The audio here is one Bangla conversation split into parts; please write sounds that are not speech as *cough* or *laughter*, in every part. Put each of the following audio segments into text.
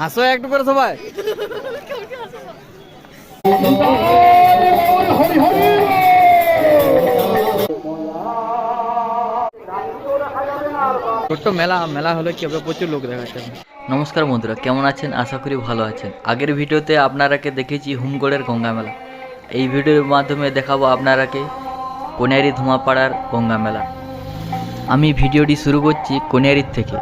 হাসো একটু করে সবাই। ছোট্ট মেলা মেলা হলে কি হবে প্রচুর লোক দেখাচ্ছে নমস্কার বন্ধুরা কেমন আছেন? আশা করি ভালো আছেন। আগের ভিডিওতে আপনারাকে দেখেছি হুমগড়ের গঙ্গা মেলা। এই ভিডিওর মাধ্যমে দেখাবো আপনারাকে কোনিয়ারি ধোঁয়াপাড়ার গঙ্গা মেলা। আমি ভিডিওটি শুরু করছি কোনিয়ারির থেকে।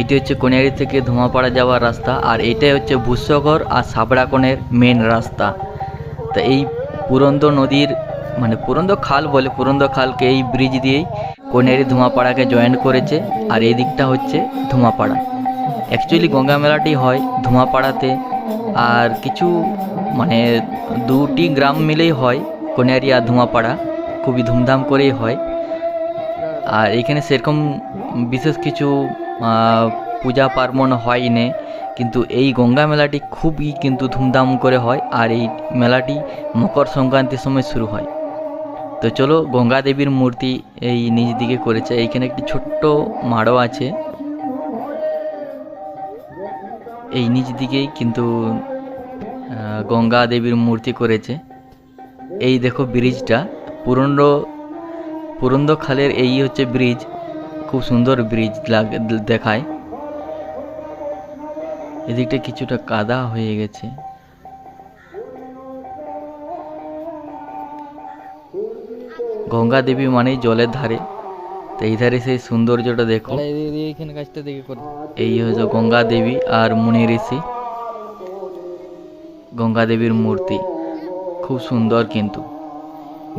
এটি হচ্ছে কোনিয়ারি থেকে ধোঁয়াপাড়া যাওয়ার রাস্তা, আর এটাই হচ্ছে ভূস্বগর আর সাবড়াকনের মেন রাস্তা। তা এই পুরন্দ নদীর মানে পুরন্দ খাল বলে পুরন্দ খালকে এই ব্রিজ দিয়েই কোনিয়ারি ধোঁয়াপাড়াকে জয়েন করেছে, আর এই দিকটা হচ্ছে ধোঁয়াপাড়া অ্যাকচুয়ালি গঙ্গা মেলাটি হয় ধোঁয়াপাড়াতে আর কিছু মানে দুটি গ্রাম মিলেই হয় কোনিয়ারি আর ধোঁয়াপাড়া খুবই ধুমধাম করেই হয়। আর এখানে সেরকম বিশেষ কিছু পূজা পার্বণ হয় নে কিন্তু এই গঙ্গা মেলাটি খুবই কিন্তু ধুমধাম করে হয় আর এই মেলাটি মকর সংক্রান্তির সময় শুরু হয়। তো চলো গঙ্গা দেবীর মূর্তি এই নিচ দিকে করেছে। এইখানে একটি ছোট্ট মাড়ও আছে। এই নিচ দিকেই কিন্তু গঙ্গা দেবীর মূর্তি করেছে। এই দেখো ব্রিজটা। পুরন্দ পুরন্দ খালের এই হচ্ছে ব্রিজ। খুব সুন্দর ব্রিজ লাগে দেখায়। এদিকটা কিছুটা কাদা হয়ে গেছে। গঙ্গা দেবী মানেই জলের ধারে। তো এই ধারে সেই সৌন্দর্যটা দেখো। দেখে এই হচ্ছে গঙ্গা দেবী আর মুনি ঋষি। গঙ্গা দেবীর মূর্তি। খুব সুন্দর কিন্তু।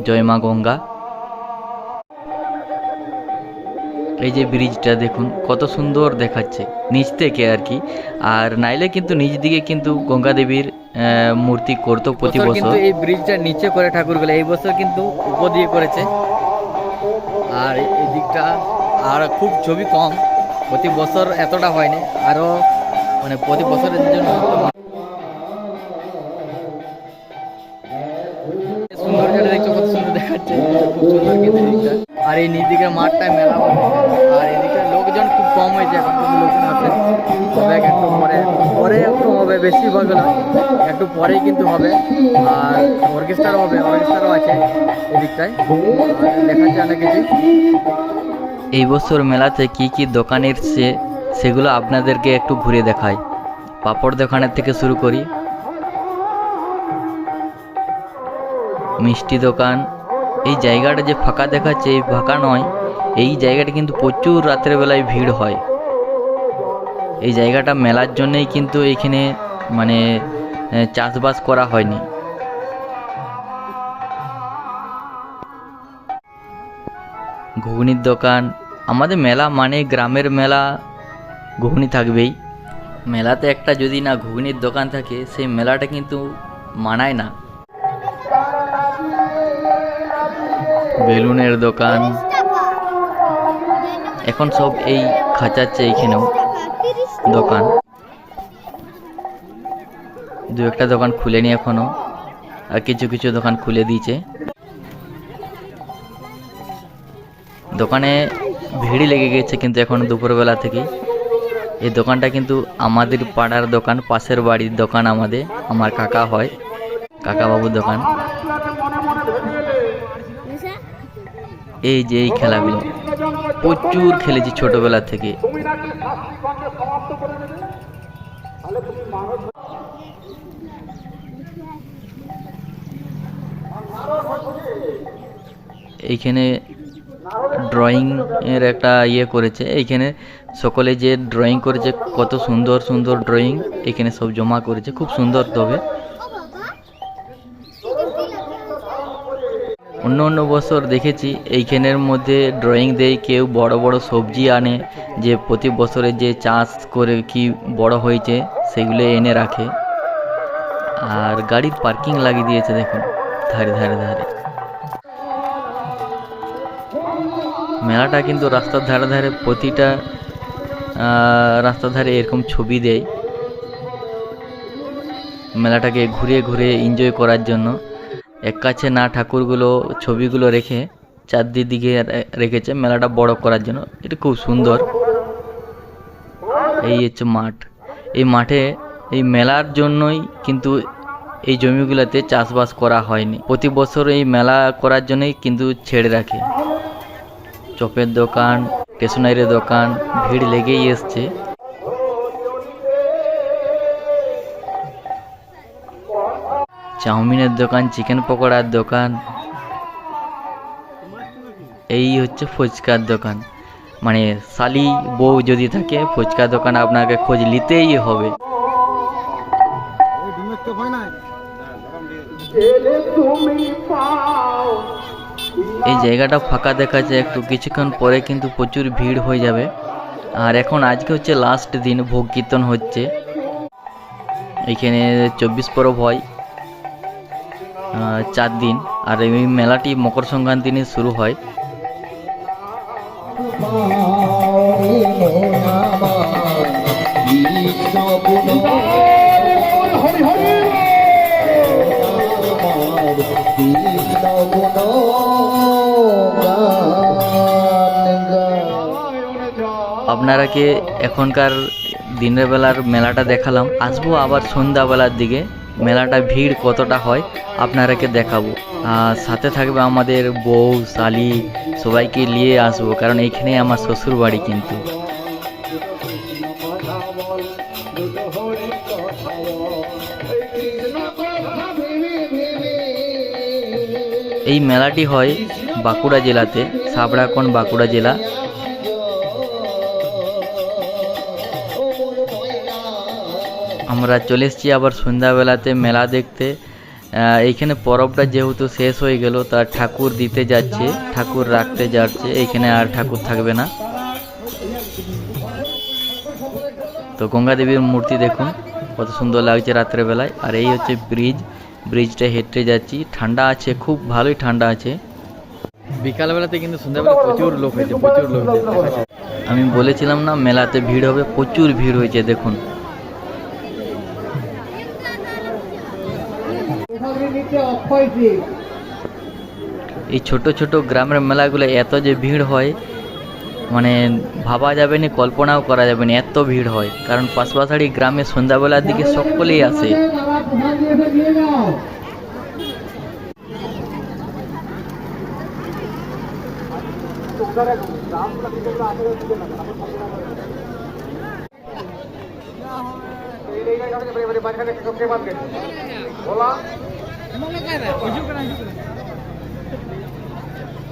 জয় মা গঙ্গা। এই যে ব্রিজটা দেখুন কত সুন্দর দেখাচ্ছে নিচ থেকে আর কি। আর নাইলে কিন্তু নিচ দিকে কিন্তু গঙ্গা দেবীর মূর্তি করতো প্রতি বছর। এই ব্রিজটা নিচে করে ঠাকুর ঠাকুরগুলো এই বছর কিন্তু উপর দিয়ে করেছে। আর এই দিকটা আর খুব ছবি কম প্রতি বছর এতটা হয়নি আরও মানে প্রতি বছরের জন্য সৌন্দর্যটা দেখছ কত সুন্দর দেখাচ্ছে খুব সুন্দর কিন্তু আর এই নিচ দিকের মাঠটায় মেলা বসেছে আর এদিকে লোকজন খুব কম হয়েছে, এখন কিন্তু লোকজন আছে। তবে একটু পরে পরে একটু হবে, বেশি বেশিরভাগ না। একটু পরেই কিন্তু হবে। আর অর্কেস্ট্রারও হবে অর্কেস্ট্রারও আছে এদিকটায়। আর দেখাচ্ছে অনেক কিছু। এই বছর মেলাতে কি কি দোকান এসছে, সেগুলো আপনাদেরকে একটু ঘুরে দেখাই। পাপড় দোকানের থেকে শুরু করি। মিষ্টি দোকান এই জায়গাটা যে ফাঁকা দেখাচ্ছে, এই ফাঁকা নয়। এই জায়গাটা কিন্তু প্রচুর রাতের বেলায় ভিড় হয়। এই জায়গাটা মেলার জন্যই কিন্তু এখানে মানে চাষবাস করা হয়নি। ঘুগনির দোকান। আমাদের মেলা মানে গ্রামের মেলা ঘুগনি থাকবেই। মেলাতে একটা যদি না ঘুগনির দোকান থাকে, সেই মেলাটা কিন্তু মানায় না। বেলুনের দোকান। এখন সব এই খাঁচাচ্ছে এইখানেও দোকান। দু একটা দোকান খুলেনি এখনও, আর কিছু কিছু দোকান খুলে দিয়েছে। দোকানে ভিড় লেগে গেছে কিন্তু এখন দুপুরবেলা থেকে এই দোকানটা কিন্তু আমাদের পাড়ার দোকান, পাশের বাড়ির দোকান আমাদের, আমার কাকা হয় কাকা বাবুর দোকান। এই যে এই খেলাগুলো, প্রচুর খেলেছি ছোটবেলা থেকে। এইখানে ড্রয়িং এর একটা ইয়ে করেছে, এইখানে সকলে যে ড্রয়িং করেছে, কত সুন্দর সুন্দর ড্রয়িং এখানে সব জমা করেছে, খুব সুন্দর তবে। অন্য অন্য বছর দেখেছি, এইখানের মধ্যে ড্রয়িং দেয় কেউ বড় বড় সবজি আনে, যে প্রতি বছরে যে চাষ করে কি বড় হয়েছে, সেগুলো এনে রাখে। আর গাড়ির পার্কিং লাগিয়ে দিয়েছে দেখুন, ধারে ধারে ধারে। মেলাটা কিন্তু রাস্তার ধারে ধারে প্রতিটা রাস্তার ধারে এরকম ছবি দেয়। মেলাটাকে ঘুরে ঘুরে এনজয় করার জন্য। এক কাছে না ঠাকুরগুলো ছবিগুলো রেখে চারদিকে রেখেছে মেলাটা বড় করার জন্য। এটা খুব সুন্দর। এই হচ্ছে মাঠ। এই মাঠে এই মেলার জন্যই কিন্তু এই জমিগুলোতে চাষবাস করা হয়নি। প্রতি বছর এই মেলা করার জন্যই কিন্তু ছেড়ে রাখে। চপের দোকান স্টেশনারি দোকান, ভিড় লেগেই এসছে। চাউমিনের দোকান চিকেন পকোড়ার দোকান। এই হচ্ছে ফুচকার দোকান। মানে শালি বউ যদি থাকে ফুচকার দোকান আপনাকে খোঁজ নিতেই হবে। এই জায়গাটা ফাঁকা দেখাচ্ছে, একটু কিছুক্ষণ পরে কিন্তু প্রচুর ভিড় হয়ে যাবে। আর এখন আজকে হচ্ছে লাস্ট দিন, ভোগ কীর্তন হচ্ছে। এইখানে চব্বিশ পরব হয়। চার দিন। আর এই মেলাটি মকর সংক্রান্তি নিয়ে শুরু হয়। আপনারাকে এখনকার দিনের বেলার মেলাটা দেখালাম? আসব আবার সন্ধ্যাবেলার দিকে। মেলাটা ভিড় কতটা হয় আপনারাকে দেখাবো। আর সাথে থাকবে আমাদের বউ, শালি, সবাইকে নিয়ে আসব, কারণ এইখানেই আমার শ্বশুর বাড়ি কিন্তু। এই মেলাটি হয় বাঁকুড়া জেলাতে, সাবড়াকন বাঁকুড়া জেলা। আমরা চলে এসেছি আবার সন্ধ্যাবেলাতে মেলা দেখতে। এইখানে পরবটা যেহেতু শেষ হয়ে গেল তার ঠাকুর দিতে যাচ্ছে ঠাকুর রাখতে যাচ্ছে এইখানে আর ঠাকুর থাকবে না। তো গঙ্গা দেবীর মূর্তি দেখুন কত সুন্দর লাগছে রাত্রেবেলায়। আর এই হচ্ছে ব্রিজ ব্রিজটা হেঁটে যাচ্ছি। ঠান্ডা আছে খুব ভালোই ঠান্ডা আছে। বিকালবেলাতে কিন্তু সন্ধ্যাবেলা প্রচুর লোক হয়েছে প্রচুর লোক আমি বলেছিলাম না মেলাতে ভিড় হবে প্রচুর ভিড় হয়েছে দেখুন। এই ছোট ছোট গ্রামের মেলাগুলো এত যে ভিড় হয় মানে ভাবা যাবে না কল্পনাও করা যাবে না এত ভিড় হয়। কারণ পাশপাশাড়ি গ্রামে সন্ধ্যাবেলার দিকে সকলেই আসে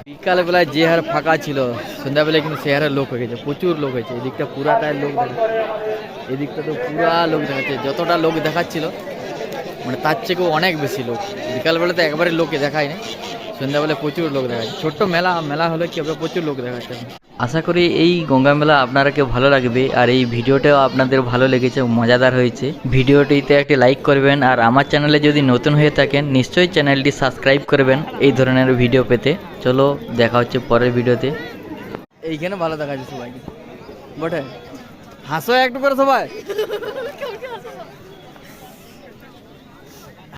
বিকালবেলায় যে হার ফাঁকা ছিল, সন্ধ্যাবেলায় কিন্তু সে হারে লোক হয়ে গেছে, প্রচুর লোক হয়েছে। এদিকটা পুরাটাই লোক এদিকটা তো পুরা লোক দেখাচ্ছে। যতটা লোক দেখাচ্ছিল মানে তার থেকেও অনেক বেশি লোক। বিকালবেলা তো একবারে লোকে দেখায় না সন্ধ্যাবেলায় প্রচুর লোক দেখাচ্ছে ছোট্ট মেলা মেলা হলে কি হবে? প্রচুর লোক দেখাচ্ছে। আশা করি এই গঙ্গা মেলা আপনারাকে ভালো লাগবে আর এই ভিডিওটাও আপনাদের ভালো লেগেছে মজাদার হয়েছে। ভিডিওটিতে একটি লাইক করবেন আর আমার চ্যানেলে যদি নতুন হয়ে থাকেন নিশ্চয়ই চ্যানেলটি সাবস্ক্রাইব করবেন এই ধরনের ভিডিও পেতে। চলো দেখা হচ্ছে পরের ভিডিওতে। এইখানে ভালো দেখাচ্ছে সবাই বটে? হাসো একটু করে সবাই। *laughs*